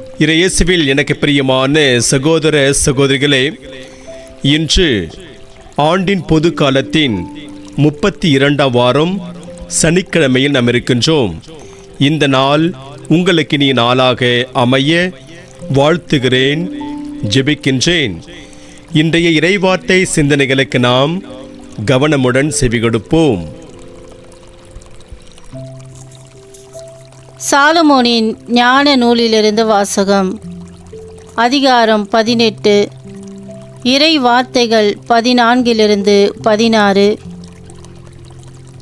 இறையேசுவில் எனக்கு பிரியமான சகோதர சகோதரிகளே இன்று ஆண்டின் பொது காலத்தின் முப்பத்தி இரண்டாம் வாரம் சனிக்கிழமையில் நாம் இருக்கின்றோம். இந்த நாள் உங்களுக்கு நீ நாளாக அமைய வாழ்த்துகிறேன் ஜெபிக்கின்றேன். இன்றைய இறைவார்த்தை சிந்தனைகளுக்கு நாம் கவனமுடன் செவி கொடுப்போம் சாலமோனின் ஞான நூலிலிருந்து வாசகம். அதிகாரம் பதினெட்டு. இறை வார்த்தைகள் பதினான்கிலிருந்து பதினாறு.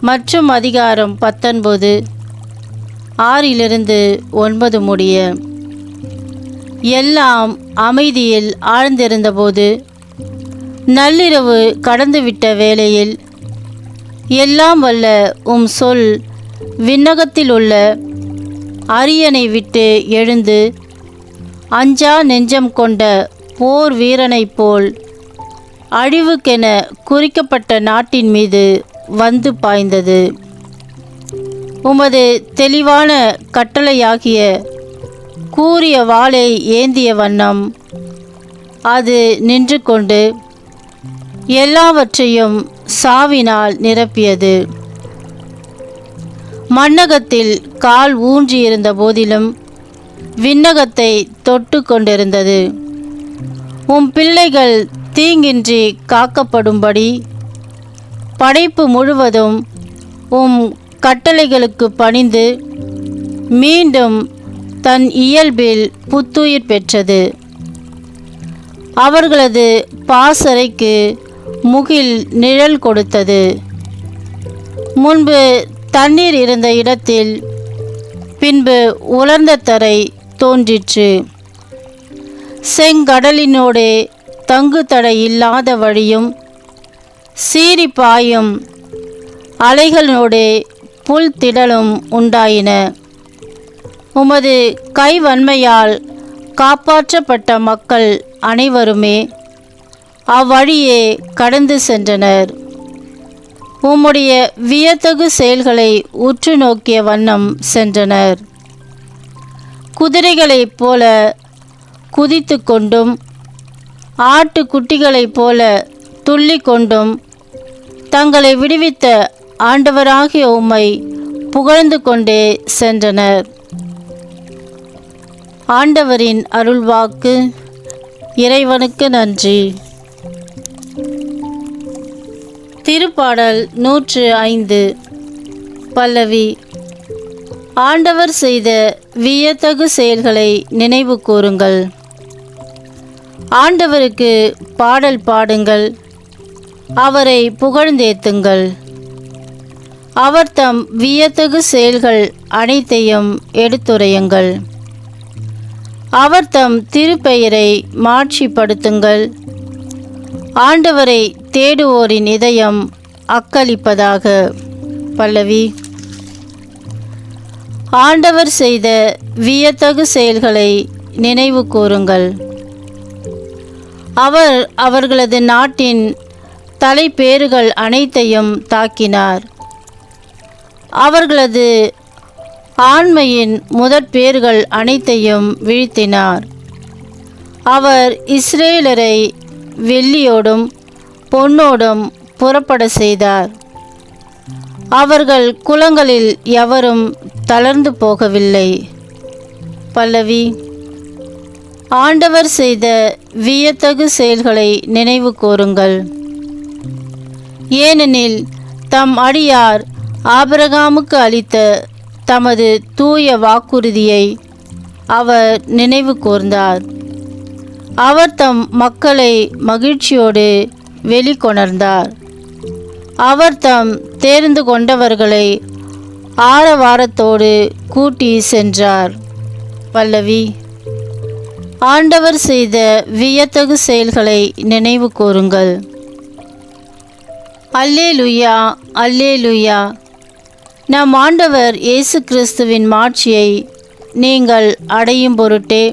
மற்றும் அதிகாரம் பத்தொன்பது. ஆறிலிருந்து ஒன்பது முடிய. எல்லாம் அமைதியில் ஆழ்ந்திருந்தபோது நள்ளிரவு கடந்துவிட்ட வேளையில் எல்லாம் வல்ல உம் சொல் விண்ணகத்தில் உள்ள அரியணை விட்டு எழுந்து அஞ்சா நெஞ்சம் கொண்ட போர் வீரனைப் போல் அழிவுக்கென குறிக்கப்பட்ட நாட்டின் மீது வந்து பாய்ந்தது. உமது தெளிவான கட்டளையாகிய கூறிய வாளை ஏந்திய வண்ணம் அது நின்று கொண்டு எல்லாவற்றையும் சாவினால் நிரப்பியது. மண்ணகத்தில் கால் ஊன்றியிருந்த போதிலும் விண்ணகத்தை தொட்டு கொண்டிருந்தது. உம் பிள்ளைகள் தீங்கின்றி காக்கப்படும்படி படைப்பு முழுவதும் உம் கட்டளைகளுக்கு பணிந்து மீண்டும் தன் இயல்பில் புத்துயிர் பெற்றது. அவர்களது பாசறைக்கு முகில் நிழல் கொடுத்தது. முன்பு தண்ணீர் இருந்த இடத்தில் பின்பு உலர்ந்த தரை தோன்றிற்று. செங்கடலினோடே தங்கு தடை இல்லாத வழியும் சீறி பாயும் அலைகளோடே புல் திடலும் உண்டாயின. உமது கைவன்மையால் காப்பாற்றப்பட்ட மக்கள் அனைவருமே அவ்வழியே கடந்து சென்றனர். உம்முடைய வியத்தகு செயல்களை உற்று நோக்கிய வண்ணம் சென்றனர். குதிரைகளைப் போல குதித்து கொண்டும் ஆட்டுக்குட்டிகளைப் போல துள்ளி கொண்டும் தங்களை விடுவித்த ஆண்டவராகிய உம்மை புகழ்ந்து கொண்டே சென்றனர். ஆண்டவரின் அருள்வாக்கு இறைவனுக்கு நன்றி. திருப்பாடல் நூற்று ஐந்து. பல்லவி ஆண்டவர் செய்த வியத்தகு செயல்களை நினைவு கூறுங்கள். ஆண்டவருக்கு பாடல் பாடுங்கள். அவரை புகழ்ந்தேத்துங்கள். அவர் தம் வியத்தகு செயல்கள் அனைத்தையும் எடுத்துரையுங்கள். அவர் தம் திருப்பெயரை மாட்சிப்படுத்துங்கள். ஆண்டவரை தேடுவோரின் இதயம் அக்களிப்பதாக. பல்லவி. ஆண்டவர் செய்த வியத்தகு செயல்களை நினைவு கூறுங்கள். அவர் அவர்களது நாட்டின் தலைப்பேறுகள் அனைத்தையும் தாக்கினார். அவர்களது ஆண்மையின் முதற் பேறுகள் அனைத்தையும் வீழ்த்தினார். அவர் இஸ்ரேலரை வெள்ளியோடும் பொன்னோடும் புறப்பட செய்தார். அவர்கள் குலங்களில் எவரும் தளர்ந்து போகவில்லை. பல்லவி ஆண்டவர் செய்த வியத்தகு செயல்களை நினைவு கூறுங்கள். ஏனெனில் தம் அடியார் ஆபரகாமுக்கு அளித்த தமது தூய வாக்குறுதியை அவர் நினைவு கூர்ந்தார். அவர் தம் மக்களை மகிழ்ச்சியோடு வெளிக்கொணர்ந்தார். அவர் தம் தேர்ந்து கொண்டவர்களை ஆரவாரத்தோடு கூட்டி சென்றார். பல்லவி ஆண்டவர் செய்த வியத்தகு செயல்களை நினைவு கூறுங்கள். அல்லே லுயா நம் ஆண்டவர் இயேசு கிறிஸ்துவின் மாட்சியை நீங்கள் அடையும் பொருட்டே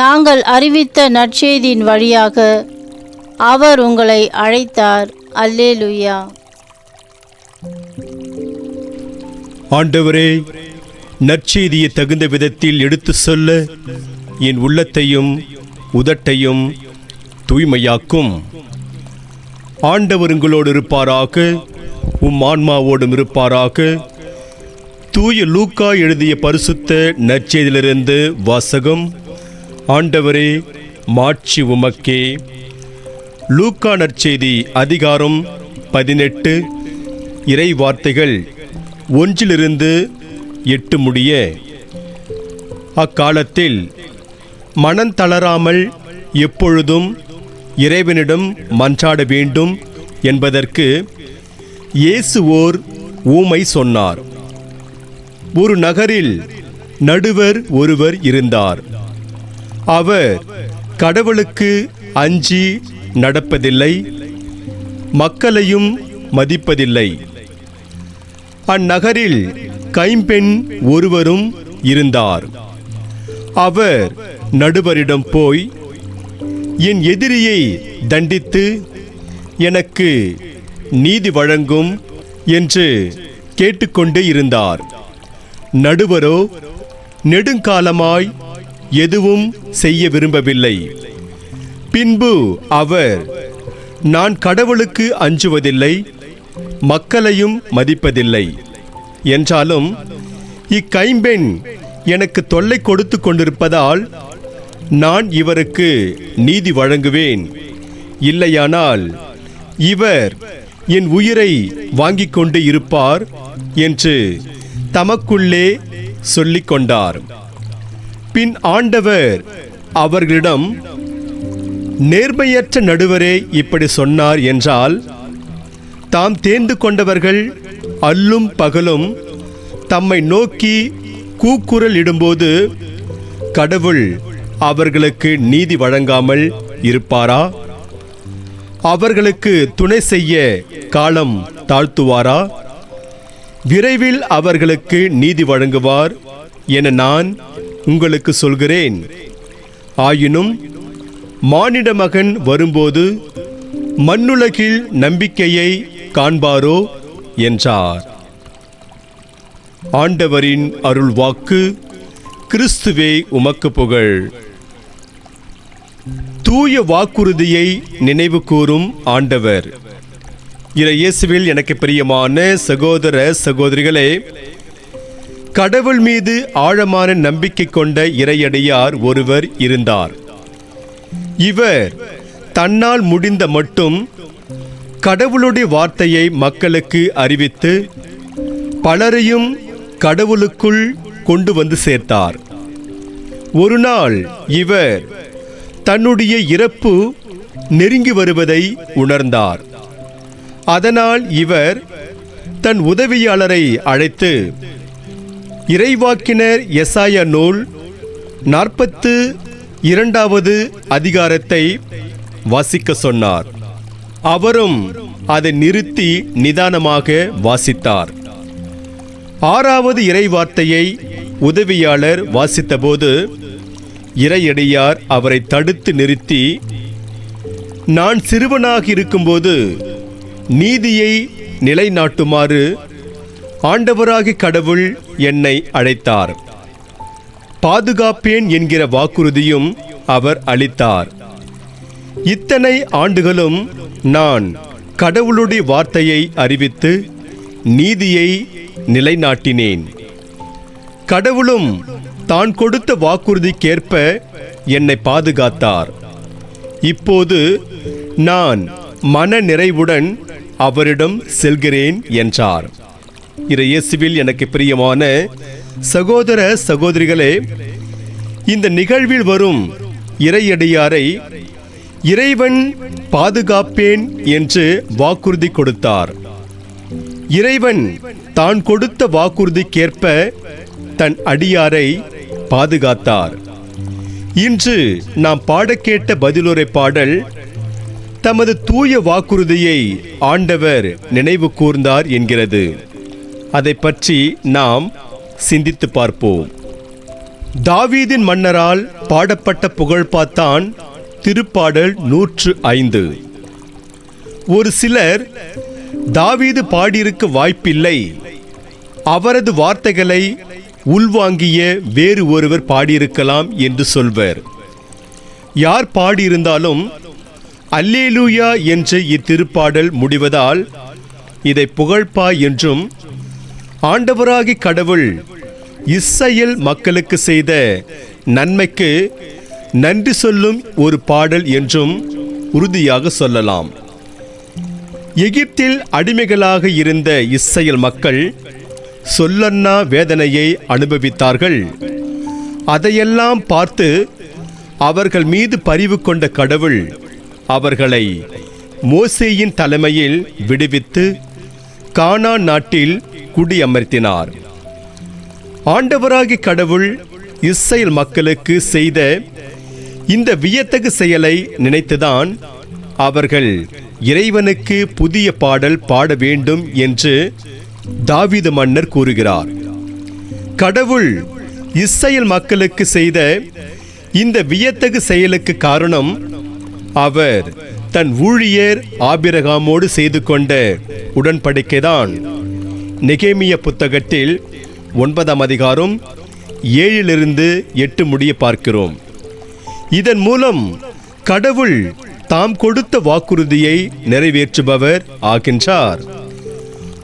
நாங்கள் அறிவித்த நற்செய்தியின் வழியாக அவர் உங்களை அழைத்தார். அல்லேலுயா. ஆண்டவரே நற்செய்தியை தகுந்த விதத்தில் எடுத்து சொல்ல என் உள்ளத்தையும் உதட்டையும் தூய்மையாக்கும். ஆண்டவர் உங்களோடு இருப்பாராக உம் ஆன்மாவோடும் இருப்பாராக. தூய லூக்கா எழுதிய பரிசுத்த நற்செய்தியிலிருந்து வாசகம். ஆண்டவரே மாட்சி உமக்கே. லூக்கா நற்செய்தி அதிகாரம் பதினெட்டு. இறை வார்த்தைகள் ஒன்றிலிருந்து எட்டு முடிய. அக்காலத்தில் மனம் தளராமல் எப்பொழுதும் இறைவனிடம் மன்றாட வேண்டும் என்பதற்கு இயேசு ஓர் ஊமை சொன்னார். ஒரு நகரில் நடுவர் ஒருவர் இருந்தார். அவர் கடவுளுக்கு அஞ்சி நடப்பதில்லை மக்களையும் மதிப்பதில்லை. அந்நகரில் கைம்பெண் ஒருவரும் இருந்தார். அவர் நடுவரிடம் போய் என் எதிரியை தண்டித்து எனக்கு நீதி வழங்கும் என்று கேட்டுக்கொண்டே இருந்தார். நடுவரோ நெடுங்காலமாய் எதுவும் செய்ய விரும்பவில்லை. பின்பு அவர் நான் கடவுளுக்கு அஞ்சுவதில்லை மக்களையும் மதிப்பதில்லை. என்றாலும் இக்கைம்பெண் எனக்கு தொல்லை கொடுத்து கொண்டிருப்பதால் நான் இவருக்கு நீதி வழங்குவேன். இல்லையானால் இவர் என் உயிரை வாங்கிக் கொண்டு இருப்பார் என்று தமக்குள்ளே சொல்லிக் கொண்டார். பின் ஆண்டவர் அவர்களிடம் நேர்மையற்ற நடுவரே இப்படி சொன்னார் என்றால் தாம் தேர்ந்து கொண்டவர்கள் அல்லும் பகலும் தம்மை நோக்கி கூக்குரல் இடும்போது கடவுள் அவர்களுக்கு நீதி வழங்காமல் இருப்பாரா? அவர்களுக்கு துணை செய்ய காலம் தாழ்த்துவாரா? விரைவில் அவர்களுக்கு நீதி வழங்குவார் என நான் உங்களுக்கு சொல்கிறேன். ஆயினும் மானிட மகன் வரும்போது மண்ணுலகில் நம்பிக்கையை காண்பாரோ என்றார். ஆண்டவரின் அருள் வாக்கு கிறிஸ்துவே உமக்கு புகழ். தூய வாக்குறுதியை நினைவு கூறும் ஆண்டவர். இறை இயேசுவில் எனக்கு பிரியமான சகோதர சகோதரிகளே கடவுள் மீது ஆழமான நம்பிக்கை கொண்ட இறையடியார் ஒருவர் இருந்தார். இவர் தன்னால் முடிந்த மட்டும் கடவுளுடைய வார்த்தையை மக்களுக்கு அறிவித்து பலரையும் கடவுளுக்குள் கொண்டு வந்து சேர்த்தார். ஒரு நாள் இவர் தன்னுடைய இறப்பு நெருங்கி வருவதை உணர்ந்தார். அதனால் இவர் தன் உதவியாளரை அழைத்து இறைவாக்கினர் எசாயா நூல் நாற்பத்து இரண்டாவது அதிகாரத்தை வாசிக்க சொன்னார். அவரும் அதை நிறுத்தி நிதானமாக வாசித்தார். ஆறாவது இறைவார்த்தையை உதவியாளர் வாசித்தபோது இறையடியார் அவரை தடுத்து நிறுத்தி நான் சிறுவனாக இருக்கும்போது நீதியை நிலைநாட்டுமாறு ஆண்டவராகி கடவுள் என்னை அழைத்தார். பாதுகாப்பேன் என்கிற வாக்குறுதியும் அவர் அளித்தார். இத்தனை ஆண்டுகளும் நான் கடவுளுடைய வார்த்தையை அறிவித்து நீதியை நிலைநாட்டினேன். கடவுளும் தான் கொடுத்த வாக்குறுதிக்கேற்ப என்னை பாதுகாத்தார். இப்போது நான் மன நிறைவுடன் அவரிடம் செல்கிறேன் என்றார். இறையேசுவில் எனக்கு பிரியமான சகோதர சகோதரிகளே இந்த நிகழ்வில் வரும் இறையடியாரை இறைவன் பாதுகாப்பேன் என்று வாக்குறுதி கொடுத்தார். இறைவன் தான் கொடுத்த வாக்குறுதிக்கேற்ப தன் அடியாரை பாதுகாத்தார். இன்று நாம் பாடக்கேட்ட பதிலுரை பாடல் தமது தூய வாக்குறுதியை ஆண்டவர் நினைவு கூர்ந்தார் என்கிறது. அதை பற்றி நாம் சிந்தித்து பார்ப்போம். தாவீதின் மன்னரால் பாடப்பட்ட புகழ்பாத்தான் திருப்பாடல் நூற்று ஐந்து. ஒரு சிலர் தாவீது பாடியிருக்க வாய்ப்பில்லை. அவரது வார்த்தைகளை உள்வாங்கிய வேறு ஒருவர் பாடியிருக்கலாம் என்று சொல்வர். யார் பாடியிருந்தாலும் அல்லேலூயா என்ற இத்திருப்பாடல் முடிவதால் இதை புகழ்பா என்றும் ஆண்டவராகி கடவுள் இஸ்ரவேல் மக்களுக்கு செய்த நன்மைக்கு நன்றி சொல்லும் ஒரு பாடல் என்றும் உறுதியாக சொல்லலாம். எகிப்தில் அடிமைகளாக இருந்த இஸ்ரவேல் மக்கள் சொல்லன்னா வேதனையை அனுபவித்தார்கள். அதையெல்லாம் பார்த்து அவர்கள் மீது பரிவு கொண்ட கடவுள் அவர்களை மோசேயின் தலைமையில் விடுவித்து கானா நாட்டில் குடியமர்த்தினார். ஆண்டவராகி கடவுள் இஸ்ரேல் மக்களுக்கு செய்த இந்த வியத்தகு செயலை நினைத்துதான் அவர்கள் இறைவனுக்கு புதிய பாடல் பாட வேண்டும் என்று தாவீது மன்னர் கூறுகிறார். கடவுள் இஸ்ரேல் மக்களுக்கு செய்த இந்த வியத்தகு செயலுக்கு காரணம் அவர் தன் ஊழியர் ஆபிரகாமோடு செய்து கொண்ட உடன்படிக்கைதான். நெகேமிய புத்தகத்தில் ஒன்பதாம் அதிகாரம் ஏழிலிருந்து எட்டு முடிய பார்க்கிறோம். இதன் மூலம் கடவுள் தாம் கொடுத்த வாக்குறுதியை நிறைவேற்றுபவர் ஆகின்றார்.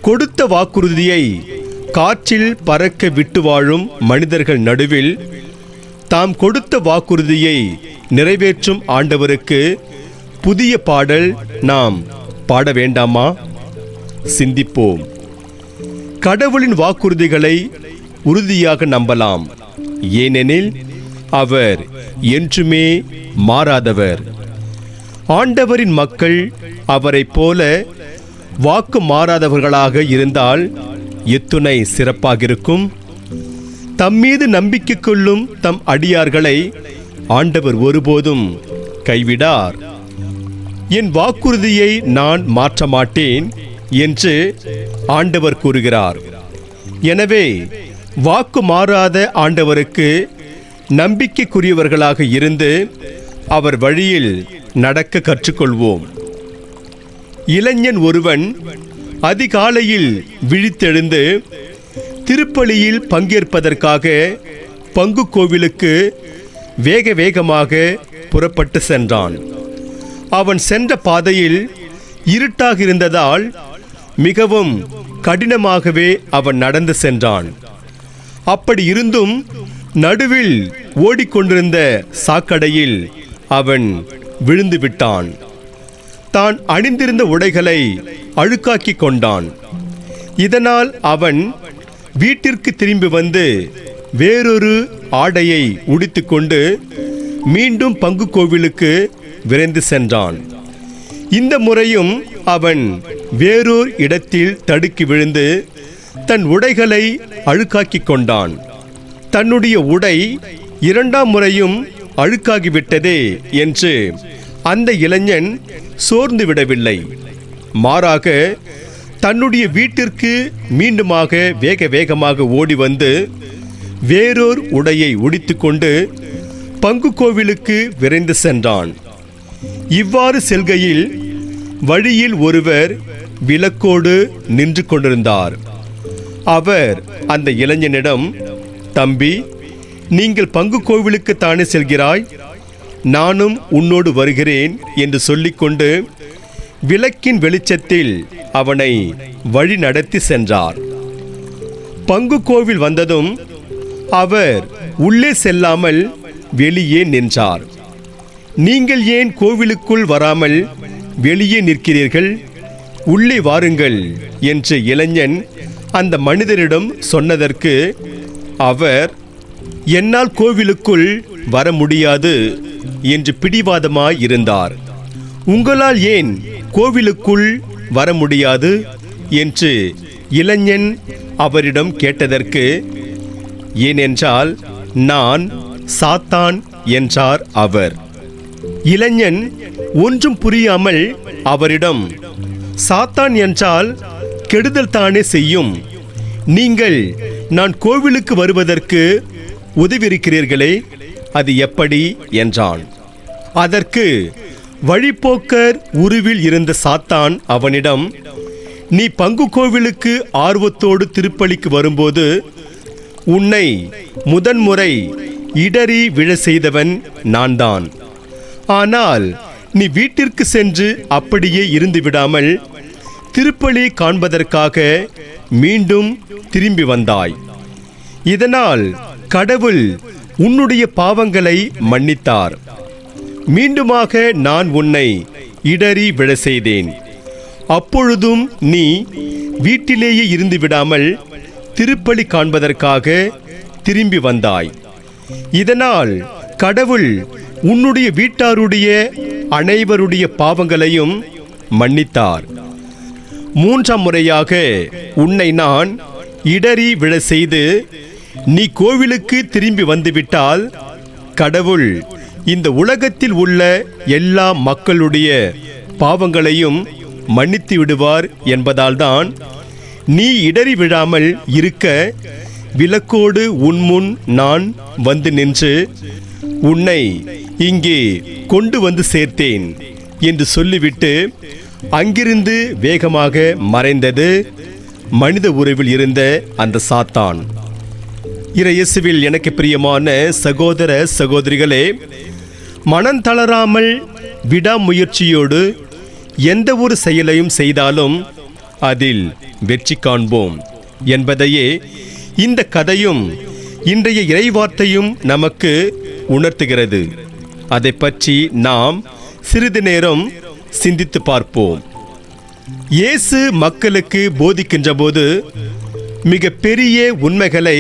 கொடுத்த வாக்குறுதியை காற்றில் பறக்க விட்டு வாழும் மனிதர்கள் நடுவில் தாம் கொடுத்த வாக்குறுதியை நிறைவேற்றும் ஆண்டவருக்கு புதிய பாடல் நாம் பாட வேண்டாமா? சிந்திப்போம். கடவுளின் வாக்குறுதிகளை உறுதியாக நம்பலாம். ஏனெனில் அவர் என்றுமே மாறாதவர். ஆண்டவரின் மக்கள் அவரைப் போல வாக்கு மாறாதவர்களாக இருந்தால் எத்துணை சிறப்பாகிருக்கும். தம்மீது நம்பிக்கை கொள்ளும் தம் அடியார்களை ஆண்டவர் ஒருபோதும் கைவிடார். என் வாக்குறுதியை நான் மாற்ற மாட்டேன் என்று ஆண்டவர் கூறுகிறார். எனவே வாக்கு மாறாத ஆண்டவருக்கு நம்பிக்கைக்குரியவர்களாக இருந்து அவர் வழியில் நடக்க கற்றுக்கொள்வோம். இளைஞன் ஒருவன் அதிகாலையில் விழித்தெழுந்து திருப்பலியில் பங்கேற்பதற்காக பங்கு கோவிலுக்கு வேக வேகமாக புறப்பட்டு சென்றான். அவன் சென்ற பாதையில் இருட்டாக இருந்ததால் மிகவும் கடினமாகவே அவன் நடந்து சென்றான். அப்படி இருந்தும் நடுவில் ஓடிக்கொண்டிருந்த சாக்கடையில் அவன் விழுந்து விட்டான். தான் அணிந்திருந்த உடைகளை அழுக்காக்கிக் கொண்டான். இதனால் அவன் வீட்டிற்கு திரும்பி வந்து வேறொரு ஆடையை உடுத்திக்கொண்டு மீண்டும் பங்கு கோவிலுக்கு விரைந்து சென்றான். இந்த முறையும் அவன் வேறொரு இடத்தில் தடுக்கி விழுந்து தன் உடைகளை அழுக்காக்கிக் கொண்டான். தன்னுடைய உடை இரண்டாம் முறையும் அழுக்காகிவிட்டதே என்று அந்த இளைஞன் சோர்ந்து விடவில்லை. மாறாக தன்னுடைய வீட்டிற்கு மீண்டுமாக வேக வேகமாக ஓடி வந்து வேறோர் உடையை உடித்துக்கொண்டு பங்கு கோவிலுக்கு விரைந்து சென்றான். இவ்வாறு செல்கையில் வழியில் ஒருவர் விளக்கோடு நின்று கொண்டிருந்தார். அவர் அந்த இளைஞனிடம் தம்பி நீங்கள் பங்கு கோவிலுக்கு தானே செல்கிறாய்? நானும் உன்னோடு வருகிறேன் என்று சொல்லிக்கொண்டு விளக்கின் வெளிச்சத்தில் அவனை வழி நடத்தி சென்றார். பங்கு கோவில் வந்ததும் அவர் உள்ளே செல்லாமல் வெளியே நின்றார். நீங்கள் ஏன் கோவிலுக்குள் வராமல் வெளியே நிற்கிறீர்கள். உள்ளே வாருங்கள் என்று இளைஞன் அந்த மனிதரிடம் சொன்னதற்கு அவர் என்னால் கோவிலுக்குள் வர முடியாது என்று பிடிவாதமாய் இருந்தார். உங்களால் ஏன் கோவிலுக்குள் வர முடியாது? என்று இளைஞன் அவரிடம் கேட்டதற்கு ஏனென்றால் நான் சாத்தான் என்றார் அவர். இளைஞன் ஒன்றும் புரியாமல் அவரிடம் சாத்தான் என்றால் கெடுதல் தானே செய்யும். நீங்கள் நான் கோவிலுக்கு வருவதற்கு உதவியிருக்கிறீர்களே அது எப்படி? என்றான். அதற்கு வழிப்போக்கர் உருவில் இருந்த சாத்தான் அவனிடம் நீ பங்கு கோவிலுக்கு ஆர்வத்தோடு திருப்பலிக்கு வரும்போது உன்னை முதன்முறை இடறி விழ செய்தவன் நான்தான். ஆனால் நீ வீட்டிற்கு சென்று அப்படியே இருந்து விடாமல் திருப்பலி காண்பதற்காக மீண்டும் திரும்பி வந்தாய். இதனால் கடவுள் உன்னுடைய பாவங்களை மன்னித்தார். மீண்டுமாக நான் உன்னை இடறி விழ செய்தேன். அப்பொழுதும் நீ வீட்டிலேயே இருந்து விடாமல் திருப்பலி காண்பதற்காக திரும்பி வந்தாய். இதனால் கடவுள் உன்னுடைய வீட்டாருடைய அனைவருடைய பாவங்களையும் மன்னித்தார். மூன்றாம் முறையாக உன்னை நான் இடறி விழ செய்து நீ கோவிலுக்கு திரும்பி வந்துவிட்டால் கடவுள் இந்த உலகத்தில் உள்ள எல்லா மக்களுடைய பாவங்களையும் மன்னித்து விடுவார் என்பதால்தான் நீ இடறி விழாமல் இருக்க விளக்கோடு உன்முன் நான் வந்து நின்று உன்னை இங்கே கொண்டு வந்து சேர்த்தேன் என்று சொல்லிவிட்டு அங்கிருந்து வேகமாக மறைந்தது மனித உறவில் இருந்த அந்த சாத்தான். இறையேசுவில் எனக்கு பிரியமான சகோதர சகோதரிகளே மனம் தளராமல் விடாமுயற்சியோடு எந்த ஒரு செயலையும் செய்தாலும் அதில் வெற்றி காண்போம் என்பதையே இந்த கதையும் இன்றைய இறைவார்த்தையும் நமக்கு உணர்த்துகிறது. அதை பற்றி நாம் சிறிது நேரம் சிந்தித்து பார்ப்போம். இயேசு மக்களுக்கு போதிக்கின்ற போது மிக பெரிய உண்மைகளை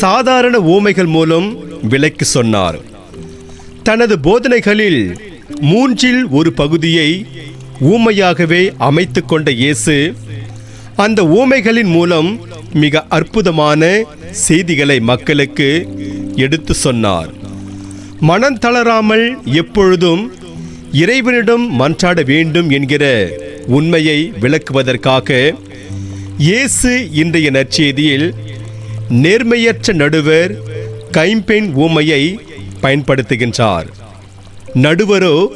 சாதாரண ஊமைகள் மூலம் விளக்கி சொன்னார். தனது போதனைகளில் மூன்றில் ஒரு பகுதியை ஊமையாகவே அமைத்து கொண்ட இயேசு அந்த ஊமைகளின் மூலம் மிக அற்புதமான செய்திகளை மக்களுக்கு எடுத்து சொன்னார். மனம் தளராமல் எப்பொழுதும் இறைவனிடம் மன்றாட வேண்டும் என்கிற உண்மையை விளக்குவதற்காக இயேசு இன்றைய நற்செய்தியில் நேர்மையற்ற நடுவர் கைம்பெண் ஊமையை பயன்படுத்துகின்றார். நடுவரோ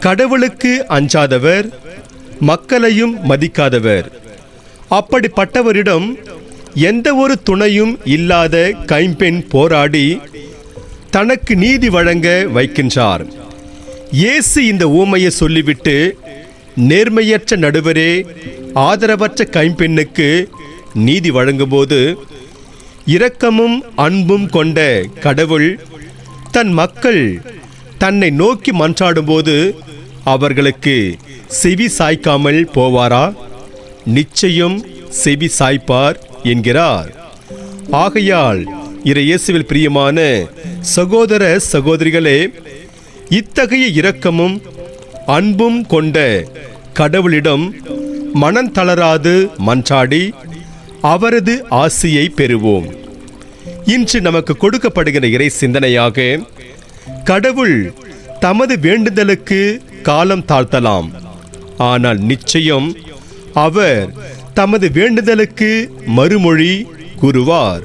கடவுளுக்கு அஞ்சாதவர் மக்களையும் மதிக்காதவர். அப்படிப்பட்டவரிடம் எந்த ஒரு துணையும் இல்லாத கைம்பெண் போராடி தனக்கு நீதி வழங்க வைக்கின்றார். இயேசு இந்த ஊமையை சொல்லிவிட்டு நேர்மையற்ற நடுவரே ஆதரவற்ற கைம்பெண்ணுக்கு நீதி வழங்கும்போது இரக்கமும் அன்பும் கொண்ட கடவுள் தன் மக்கள் தன்னை நோக்கி மன்றாடும்போது அவர்களுக்கு செவி சாய்க்காமல் போவாரா? நிச்சயம் செவி சாய்ப்பார் என்கிறார். ஆகையால் இறை இயேசுவில் பிரியமான சகோதர சகோதரிகளே இத்தகைய இரக்கமும் அன்பும் கொண்ட கடவுளிடம் மனம் தளராது மன்றாடி அவரது ஆசியை பெறுவோம். இன்று நமக்கு கொடுக்கப்படுகிற இறை சிந்தனையாக கடவுள் தமது வேண்டுதலுக்கு காலம் தாழ்த்தலாம். ஆனால் நிச்சயம் அவர் தமது வேண்டுதலுக்கு மறுமொழி கூறுவார்.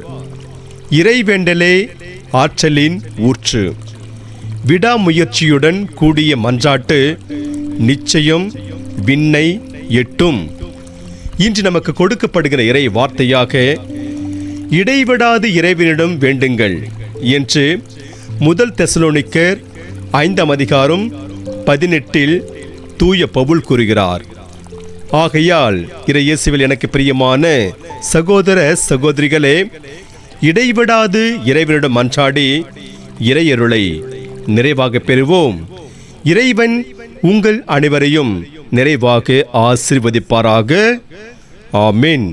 இறைவேண்டலே ஆற்றலின் ஊற்று. விடாமுயற்சியுடன் கூடிய மன்றாட்டு நிச்சயம் விண்ணை எட்டும். இன்று நமக்கு கொடுக்கப்படுகிற இறை வார்த்தையாக இடைவிடாது இறைவனிடம் வேண்டுங்கள் என்று முதல் தெசலோனிக்கர் ஐந்தாம் அதிகாரம் பதினெட்டில் தூய பவுல் கூறுகிறார். ஆகையால் இறையேசுவில் எனக்கு பிரியமான சகோதர சகோதரிகளே இடைவிடாது இறைவனிடம் மன்றாடி இறையருளை நிறைவாக பெறுவோம். இறைவன் உங்கள் அனைவரையும் நிறைவாக ஆசிர்வதிப்பாராக. ஆமீன்.